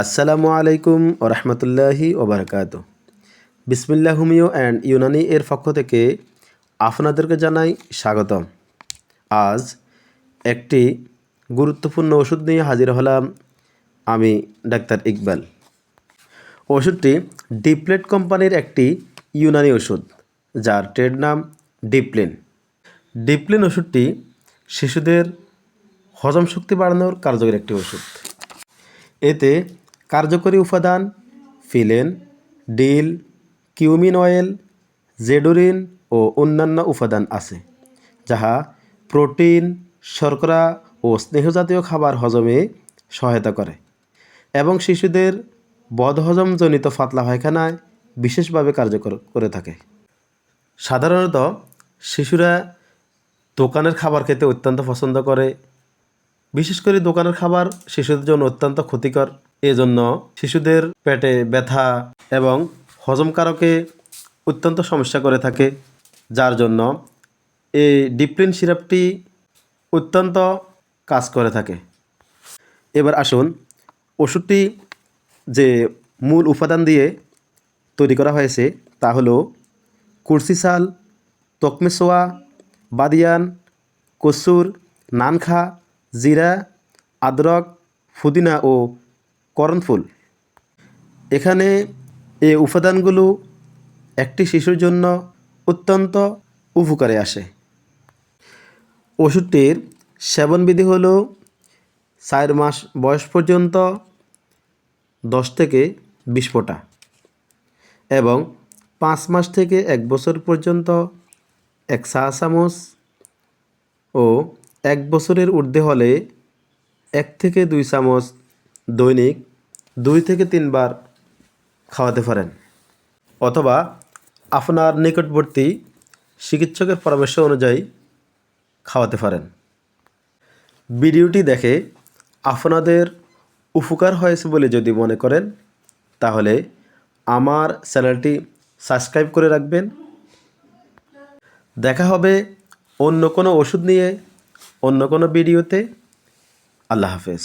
আসসালামু আলাইকুম ও রহমতুল্লাহি ওবরাকাত বিসমিল্লা হুমিও অ্যান্ড ইউনানি এর পক্ষ থেকে আপনাদেরকে জানাই স্বাগতম। আজ একটি গুরুত্বপূর্ণ ওষুধ নিয়ে হাজির হলাম আমি ডাক্তার ইকবাল। ওষুধটি ডিপ্লেট কোম্পানির একটি ইউনানি ওষুধ, যার ট্রেড নাম ডিপ্লেন। ডিপ্লেন ওষুধটি শিশুদের হজম শক্তি বাড়ানোর কার্যকরী একটি ওষুধ। এতে কার্যকরী উপাদান ফিলেন, ডিল, কিউমিন অয়েল, জেডুরিন ও অন্যান্য উপাদান আছে, যাহা প্রোটিন, শর্করা ও স্নেহজাতীয় খাবার হজমে সহায়তা করে এবং শিশুদের বদহজমজনিত পাতলা পায়খানায় বিশেষভাবে কার্যকর করে থাকে। সাধারণত শিশুরা দোকানের খাবার খেতে অত্যন্ত পছন্দ করে বিশেষ করে দোকানের খাবার শিশুদের জন্য অত্যন্ত ক্ষতিকর। এজন্য শিশুদের পেটে ব্যথা এবং হজমকারকে অত্যন্ত সমস্যা করে থাকে, যার জন্য এই ডিপ্লিন সিরাপটি অত্যন্ত কাজ করে থাকে। এবার আসুন ওষুধটি যে মূল উপাদান দিয়ে তৈরি করা হয়েছে, তা হলো কুরসিসাল, তকমেসোয়া, বাদিয়ান, কসুর, নানখা জিরা, আদরক পুদিনা ও করনফুল এখানে এই উপাদানগুলো একটি শিশুর জন্য অত্যন্ত উপকারে আসে। ওষুধটির সেবনবিধি হল চার মাস বয়স পর্যন্ত দশ থেকে বিশ ফোঁটা এবং পাঁচ মাস থেকে এক বছর পর্যন্ত এক চা চামচ ও এক বছরের ঊর্ধ্বে হলে এক থেকে দুই চামচ দৈনিক দুই থেকে তিনবার খাওয়াতে পারেন। অথবা আপনার নিকটবর্তী চিকিৎসকের পরামর্শ অনুযায়ী খাওয়াতে পারেন। ভিডিওটি দেখে আপনাদের উপকার হয়েছে বলে যদি মনে করেন, তাহলে আমার চ্যানেলটি সাবস্ক্রাইব করে রাখবেন। দেখা হবে অন্য কোনো ওষুধ নিয়ে। অন্য কোনো ভিডিওতে আল্লাহ হাফেজ।